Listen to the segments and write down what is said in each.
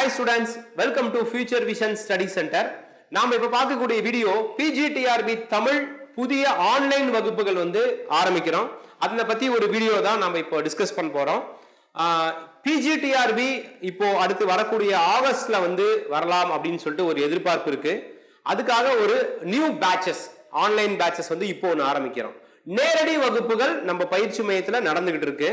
Hi students welcome to Future Vision Study Centre நாம் இப்போ பார்க்கக்கூடிய வீடியோ பிஜிடிஆர்பி தமிழ் புதிய ஆன்லைன் வகுப்புகள் வந்து ஆரம்பிக்கிறோம். அதை பற்றி ஒரு வீடியோ தான் நம்ம இப்போ டிஸ்கஸ் பண்ண போகிறோம் பிஜிடிஆர்பி இப்போ அடுத்து வரக்கூடிய ஆகஸ்ட்ல வந்து வரலாம் அப்படின்னு சொல்லிட்டு ஒரு எதிர்பார்ப்பு இருக்கு. அதுக்காக ஒரு நியூ பேட்சஸ் ஆன்லைன் பேட்சஸ் வந்து இப்போ ஒன்று ஆரம்பிக்கிறோம். நேரடி வகுப்புகள் நம்ம பயிற்சி மையத்தில் நடந்துகிட்டு இருக்கு.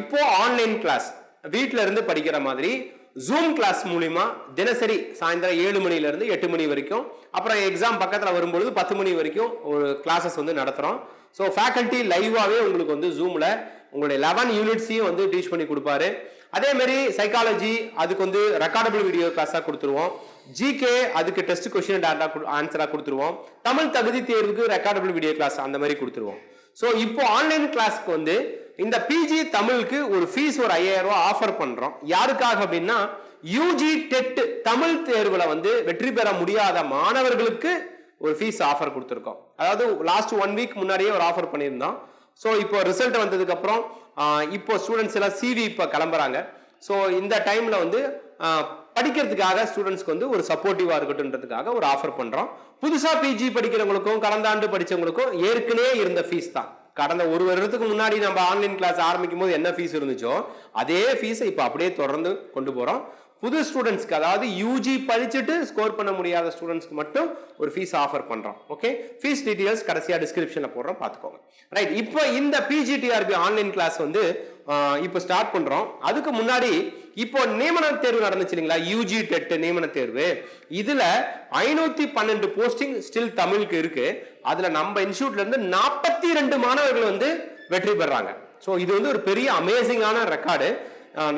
இப்போ ஆன்லைன் கிளாஸ் வீட்டில இருந்து படிக்கிற மாதிரி ஜூம் கிளாஸ் மூலிமா தினசரி சாயந்தரம் ஏழு மணிலேருந்து எட்டு மணி வரைக்கும் அப்புறம் எக்ஸாம் பக்கத்தில் வரும்பொழுது பத்து மணி வரைக்கும் ஒரு கிளாஸஸ் வந்து நடத்துகிறோம் ஸோ ஃபேக்கல்ட்டி லைவாகவே உங்களுக்கு வந்து ஜூமில் உங்களுடைய லெவன் யூனிட்ஸையும் வந்து டீச் பண்ணி கொடுப்பாரு. அதேமாரி சைக்காலஜி அதுக்கு வந்து ரெக்கார்டபிள் வீடியோ கிளாஸாக கொடுத்துருவோம். ஜிகே அதுக்கு டெஸ்ட் கொஷின் டேட்டா ஆன்சராக கொடுத்துருவோம். தமிழ் தகுதி தேர்வுக்கு ரெக்கார்டபிள் வீடியோ கிளாஸ் அந்த மாதிரி கொடுத்துருவோம். ஸோ இப்போ ஆன்லைன் கிளாஸ்க்கு வந்து இந்த பிஜி தமிழுக்கு ஒரு ஃபீஸ் ஒரு ஐயாயிரம் ரூபா ஆஃபர் பண்றோம். யாருக்காக அப்படின்னா யூஜி டெட் தமிழ் தேர்வுல வந்து வெற்றி பெற முடியாத மாணவர்களுக்கு ஒரு ஃபீஸ் ஆஃபர் கொடுத்துருக்கோம். அதாவது லாஸ்ட் ஒன் வீக் முன்னாடியே ஒரு ஆஃபர் பண்ணியிருந்தோம். ஸோ இப்போ ரிசல்ட் வந்ததுக்கு அப்புறம் இப்போ ஸ்டூடெண்ட்ஸ் எல்லாம் சிவி இப்போ கிளம்புறாங்க. ஸோ இந்த டைம்ல வந்து படிக்கிறதுக்காக ஸ்டூடெண்ட்ஸ்க்கு வந்து ஒரு சப்போர்ட்டிவா இருக்கட்டும்ன்றதுக்காக ஒரு ஆஃபர் பண்றோம். புதுசா பிஜி படிக்கிறவங்களுக்கும் கடந்த ஆண்டு படிச்சவங்களுக்கும் ஏற்கனவே இருந்த ஃபீஸ் தான். கடந்த ஒரு வருடத்துக்கு முன்னாடி நம்ம ஆன்லைன் கிளாஸ் ஆரம்பிக்கும் போது என்ன ஃபீஸ் இருந்துச்சோ அதே ஃபீஸை இப்போ அப்படியே தொடர்ந்து கொண்டு போகிறோம் புது ஸ்டூடெண்ட்ஸ்க்கு அதாவது யூஜி படிச்சுட்டு ஸ்கோர் பண்ண முடியாத ஸ்டூடெண்ட்ஸ்க்கு மட்டும் ஒரு ஃபீஸ் ஆஃபர் பண்ணுறோம் ஓகே ஃபீஸ் டீட்டெயில்ஸ் கடைசியாக டிஸ்கிரிப்ஷனில் போடுறோம் பார்த்துக்கோங்க. ரைட் இப்போ இந்த பிஜிடிஆர்பி ஆன்லைன் கிளாஸ் வந்து இப்போ ஸ்டார்ட் பண்றோம். அதுக்கு முன்னாடி இப்போ நியமன தேர்வு நடந்துச்சு இல்லைங்களா? யூஜி டெட் நியமன தேர்வு. இதுல ஐநூத்தி பன்னெண்டு போஸ்டிங் ஸ்டில் தமிழுக்கு இருக்கு. அதுல நம்ம இன்ஸ்டியூட்ல இருந்து நாற்பத்தி ரெண்டு மாணவர்கள் வந்து வெற்றி பெறாங்க. ஸோ இது வந்து ஒரு பெரிய அமேசிங்கான ரெக்கார்டு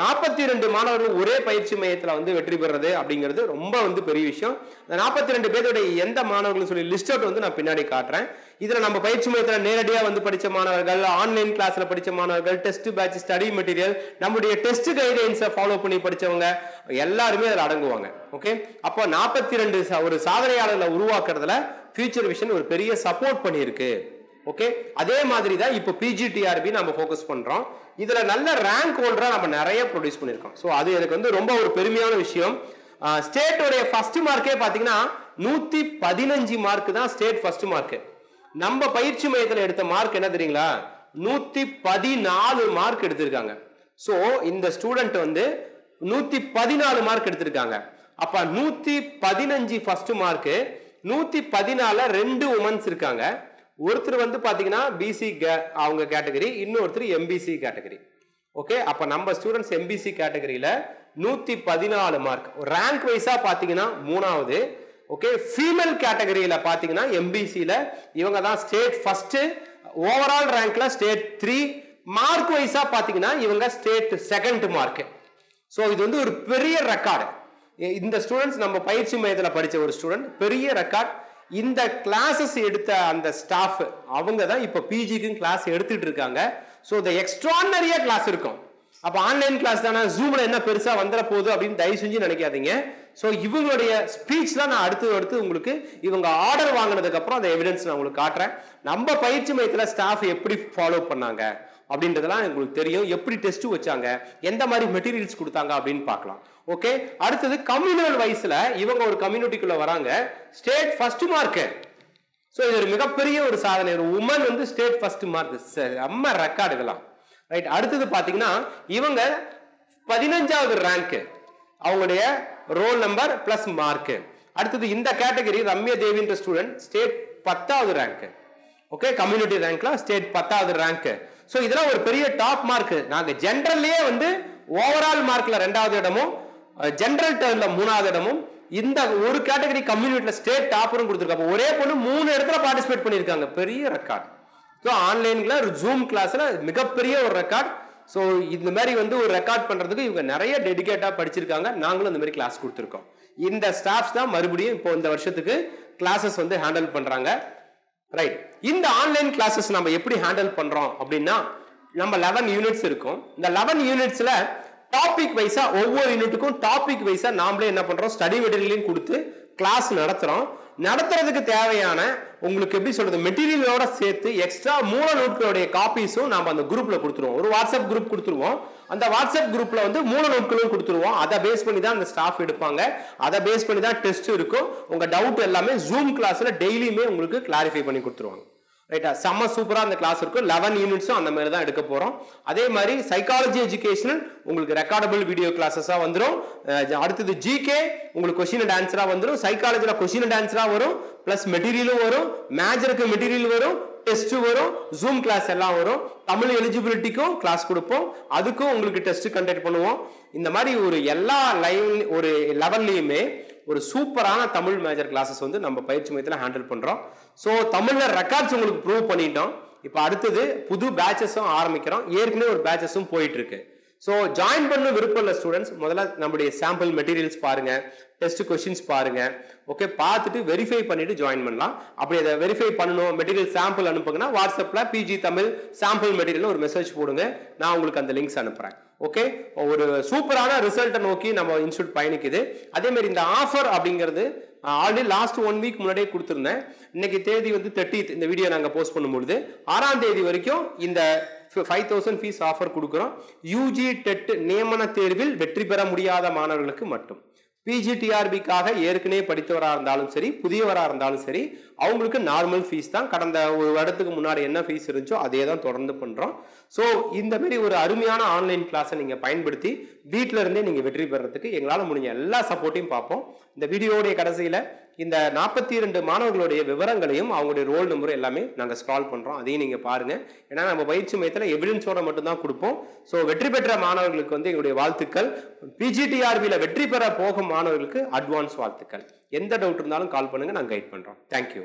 நாற்பத்தி ரெண்டு மாணவர்கள் ஒரே பயிற்சி மையத்தில் வந்து வெற்றி பெறது அப்படிங்கிறது ரொம்ப வந்து பெரிய விஷயம். இந்த நாற்பத்தி ரெண்டு பேருடைய எந்த மாணவர்கள் சொல்லி லிஸ்ட் அவுட் வந்து நான் பின்னாடி காட்டுறேன். இதில் நம்ம பயிற்சி மையத்தில் நேரடியாக வந்து படித்த மாணவர்கள் ஆன்லைன் கிளாஸில் படித்த மாணவர்கள் டெஸ்ட் பேட்ச் ஸ்டடி மெட்டீரியல் நம்முடைய டெஸ்ட் கைடைன்ஸை ஃபாலோ பண்ணி படிச்சவங்க எல்லாருமே அதில் அடங்குவாங்க. ஓகே அப்போ நாற்பத்தி ரெண்டு ஒரு சாதனையாளர்களை உருவாக்குறதுல ஃபியூச்சர் விஷன் ஒரு பெரிய சப்போர்ட் பண்ணியிருக்கு. ஓகே அதே மாதிரி தான் இப்போ பிஜிடிஆர்பி நம்ம ஃபோக்கஸ் பண்ணுறோம் இதில் நல்ல ரேங்க் ஹோல்டராக நம்ம நிறைய ப்ரொடியூஸ் பண்ணியிருக்கோம். ஸோ அது எனக்கு வந்து ரொம்ப ஒரு பெருமையான விஷயம். ஸ்டேட்டோடைய ஃபர்ஸ்ட் மார்க்கே பார்த்தீங்கன்னா நூற்றி பதினஞ்சு மார்க் தான் ஸ்டேட் ஃபர்ஸ்ட் மார்க்கு நம்ம பயிற்சி மையத்தில் எடுத்த மார்க் என்ன தெரியுங்களா? நூற்றி பதினாலு மார்க் எடுத்திருக்காங்க. ஸோ இந்த ஸ்டூடெண்ட் வந்து நூற்றி பதினாலு மார்க் எடுத்திருக்காங்க. அப்போ நூற்றி பதினஞ்சு ஃபர்ஸ்ட் மார்க்கு நூற்றி பதினால ரெண்டு உமன்ஸ் இருக்காங்க. ஒருத்தர் வந்து பார்த்தீங்கன்னா பிசி கே அவங்க கேட்டகரி இன்னொருத்தர் எம்பிசி கேட்டகரி ஓகே அப்போ நம்ம ஸ்டூடெண்ட்ஸ் எம்பிசி கேட்டகரியில் நூற்றி பதினாலு மார்க் ரேங்க் வைஸாக பார்த்தீங்கன்னா மூணாவது. ஓகே ஃபீமேல் கேட்டகரியில் பார்த்தீங்கன்னா எம்பிசியில் இவங்க தான் ஸ்டேட் ஃபஸ்ட்டு ஓவரால் ரேங்க்ல ஸ்டேட் த்ரீ மார்க் வைஸாக பார்த்தீங்கன்னா இவங்க ஸ்டேட் செகண்ட் மார்க் ஸோ இது வந்து ஒரு பெரிய ரெக்கார்டு இந்த ஸ்டூடெண்ட்ஸ் நம்ம பயிற்சி மையத்தில் படித்த ஒரு ஸ்டூடெண்ட் பெரிய ரெக்கார்ட் இந்த கிளாஸஸ் எடுத்த அந்த ஸ்டாஃப் அவங்க தான் இப்போ பிஜிக்கும் கிளாஸ் எடுத்துட்டு இருக்காங்க. ஸோ இந்த எக்ஸ்ட்ரானரியா கிளாஸ் இருக்கும். அப்போ ஆன்லைன் கிளாஸ் தானே? ஜூமில் என்ன பெருசாக வந்துட போகுது அப்படின்னு தயவு செஞ்சு நினைக்காதீங்க. ஸோ இவங்களுடைய ஸ்பீச் தான் நான் அடுத்து அடுத்து உங்களுக்கு இவங்க ஆர்டர் வாங்கினதுக்கப்புறம் அந்த எவிடன்ஸ் நான் உங்களுக்கு காட்டுறேன். நம்ம பயிற்சி மையத்தில் ஸ்டாஃப் எப்படி ஃபாலோ பண்ணாங்க? அப்படின்றதெல்லாம் உங்களுக்கு தெரியும். எப்படி டெஸ்ட் வச்சாங்க? எந்த மாதிரி மெட்டீரியல்ஸ் கொடுத்தாங்க அப்படின்னு பார்க்கலாம். ஓகே அடுத்தது கம்யூனல் வைஸ்ல இவங்க ஒரு கம்யூனிட்டிக்குள்ள வராங்க. ஸ்டேட் ஃபர்ஸ்ட் மார்க்கு ஸோ இது ஒரு மிகப்பெரிய ஒரு சாதனை. ஒரு உமன் வந்து ஸ்டேட் ஃபர்ஸ்ட் மார்க் செம்ம ரெக்கார்டு இதெல்லாம். ரைட் அடுத்தது பார்த்தீங்கன்னா இவங்க பதினஞ்சாவது ரேங்க்கு அவங்களுடைய ரோல் நம்பர் பிளஸ் மார்க்கு அடுத்தது இந்த கேட்டகரி ரம்யா தேவின்ற ஸ்டூடெண்ட் ஸ்டேட் பத்தாவது ரேங்க் ஓகே கம்யூனிட்டி ரேங்க்ல ஸ்டேட் பத்தாவது ரேங்க்கு ஸோ இதெல்லாம் ஒரு பெரிய டாப் மார்க் நாங்கள் ஜென்ரல்லே வந்து ஓவரால் மார்க்கில் ரெண்டாவது இடமும் ஜென்ரல் டர்ன்ல மூணாவது இடமும் இந்த ஒரு கேட்டகரி கம்யூனிட்டியில் ஸ்டேட் டாப்பரும் கொடுத்துருக்காங்க. ஒரே பொண்ணு மூணு இடத்துல பார்ட்டிசிபேட் பண்ணியிருக்காங்க. பெரிய ரெக்கார்ட் ஸோ ஆன்லைனில் ஒரு ஜூம் கிளாஸில் மிகப்பெரிய ஒரு ரெக்கார்ட் ஸோ இந்த மாதிரி வந்து ஒரு ரெக்கார்ட் பண்ணுறதுக்கு இவங்க நிறைய டெடிக்கேட்டாக படிச்சிருக்காங்க. நாங்களும் இந்த மாதிரி கிளாஸ் கொடுத்துருக்கோம். இந்த ஸ்டாஃப்ஸ் தான் மறுபடியும் இப்போ இந்த வருஷத்துக்கு கிளாஸஸ் வந்து ஹேண்டில் பண்ணுறாங்க ரைட் இந்த ஆன்லைன் கிளாஸஸ் நம்ம எப்படி ஹேண்டில் பண்றோம் அப்படின்னா நம்ம லெவன் யூனிட்ஸ் இருக்கும். இந்த லெவன் யூனிட்ஸ்ல டாபிக் வைஸா ஒவ்வொரு யூனிட்டுக்கும் டாபிக் வைஸா நாமளே என்ன பண்றோம்? ஸ்டடி மெட்டீரியலையும் கொடுத்து கிளாஸ் நடத்துறோம். நடத்துறதுக்கு தேவையான உங்களுக்கு எப்படி சொல்றது மெட்டீரியலோட சேர்த்து எக்ஸ்ட்ரா மூல நோட்களுடைய காப்பீஸும் நம்ம அந்த குரூப்ல கொடுத்துருவோம். ஒரு வாட்ஸ்அப் குரூப் கொடுத்துருவோம். அந்த வாட்ஸ்அப் குரூப்ல வந்து மூல நோட்களும் கொடுத்துருவோம். அதை பேஸ் பண்ணி தான் அந்த ஸ்டாஃப் எடுப்பாங்க. அதை பேஸ் பண்ணி தான் டெஸ்ட் இருக்கும். உங்க டவுட் எல்லாமே ஜூம் கிளாஸ்ல டெய்லியுமே உங்களுக்கு கிளாரிஃபை பண்ணி கொடுத்துருவாங்க. ரைட்டா செம்ம சூப்பராக அந்த கிளாஸ் இருக்கும். லெவன் யூனிட்ஸும் அந்த மாதிரி தான் எடுக்க போகிறோம் அதே மாதிரி சைக்காலஜி எஜுகேஷனல் உங்களுக்கு ரெக்கார்டபிள் வீடியோ கிளாஸஸாக வந்துடும் அடுத்தது ஜிகே உங்களுக்கு கொஷினை அண்ட் வந்துடும் சைக்காலஜியில் கொஸ்டின் அண்ட் வரும். ப்ளஸ் மெட்டீரியலும் வரும். மேஜருக்கு மெட்டீரியல் வரும். டெஸ்ட் வரும். ஜூம் கிளாஸ் எல்லாம் வரும். தமிழ் எலிஜிபிலிட்டிக்கும் கிளாஸ் கொடுப்போம். அதுக்கும் உங்களுக்கு டெஸ்ட் கண்டக்ட் பண்ணுவோம். இந்த மாதிரி ஒரு எல்லா லைவ் ஒரு லெவல்லையுமே ஒரு சூப்பரான தமிழ் மேஜர் கிளாஸஸ் வந்து நம்ம பயிற்சி மையத்தில் ஹேண்டில் பண்ணுறோம் ஸோ தமிழில் ரெக்கார்ட்ஸ் உங்களுக்கு ப்ரூவ் பண்ணிட்டோம். இப்போ அடுத்தது புது பேட்சஸும் ஆரம்பிக்கிறோம். ஏற்கனவே ஒரு பேட்சஸும் போயிட்டுருக்கு. ஸோ ஜாயின் பண்ண விருப்பம் உள்ள ஸ்டூடெண்ட்ஸ் முதல்ல நம்முடைய சாம்பிள் மெட்டீரியல்ஸ் பாருங்க. டெஸ்ட் கொஸ்டின்ஸ் பாருங்க. ஓகே பார்த்துட்டு வெரிஃபை பண்ணிட்டு ஜாயின் பண்ணலாம். அப்படி அதை வெரிஃபை பண்ணணும் மெட்டீரியல் சாம்பிள் அனுப்புங்கன்னா வாட்ஸ்அப்பில் பிஜி தமிழ் சாம்பிள் மெட்டீரியல் ஒரு மெசேஜ் போடுங்க. நான் உங்களுக்கு அந்த லிங்க்ஸ் அனுப்புகிறேன் ஓகே ஒரு சூப்பரான ரிசல்ட்டை நோக்கி நம்ம இன்ஸ்டியூட் பயணிக்குது. அதே மாதிரி இந்த ஆஃபர் அப்படிங்கிறது ஆல்ரெடி லாஸ்ட் ஒன் வீக் முன்னாடியே கொடுத்துருந்தேன். இன்னைக்கு தேதி வந்து தேர்ட்டி இந்த வீடியோ நாங்கள் போஸ்ட் பண்ணும்பொழுது. ஆறாம் தேதி வரைக்கும் இந்த ஃபைவ் தௌசண்ட் ஃபீஸ் ஆஃபர் கொடுக்குறோம். யூஜி டெட் நியமன தேர்வில் வெற்றி பெற முடியாத மாணவர்களுக்கு மட்டும். பிஜிடிஆர்பிக்காக ஏற்கனவே படித்தவராக இருந்தாலும் சரி புதியவராக இருந்தாலும் சரி அவங்களுக்கு நார்மல் ஃபீஸ் தான். கடந்த ஒரு வருடத்துக்கு முன்னாடி என்ன ஃபீஸ் இருந்துச்சோ அதே தான் தொடர்ந்து பண்ணுறோம் ஸோ இந்த மாதிரி ஒரு அருமையான ஆன்லைன் கிளாஸை நீங்கள் பயன்படுத்தி வீட்டில இருந்தே நீங்கள் வெற்றி பெறதுக்கு எங்களால் முடிஞ்ச எல்லா சப்போர்ட்டையும் பார்ப்போம். இந்த வீடியோடைய கடைசியில் இந்த நாற்பத்தி இரண்டு மாணவர்களுடைய விவரங்களையும் அவங்களுடைய ரோல் நம்பரும் எல்லாமே நாங்கள் ஸ்க்ரால் பண்ணுறோம் அதையும் நீங்கள் பாருங்கள் ஏன்னா நம்ம பயிற்சி மையத்தில் எவிடன்ஸோட மட்டும்தான் கொடுப்போம். ஸோ வெற்றி பெற்ற மாணவர்களுக்கு வந்து எங்களுடைய வாழ்த்துக்கள். பிஜிடிஆர்பியில் வெற்றி பெற போகும் மாணவர்களுக்கு அட்வான்ஸ் வாழ்த்துக்கள். எந்த டவுட் இருந்தாலும் கால் பண்ணுங்கள் நாங்கள் கைட் பண்ணுறோம் thank you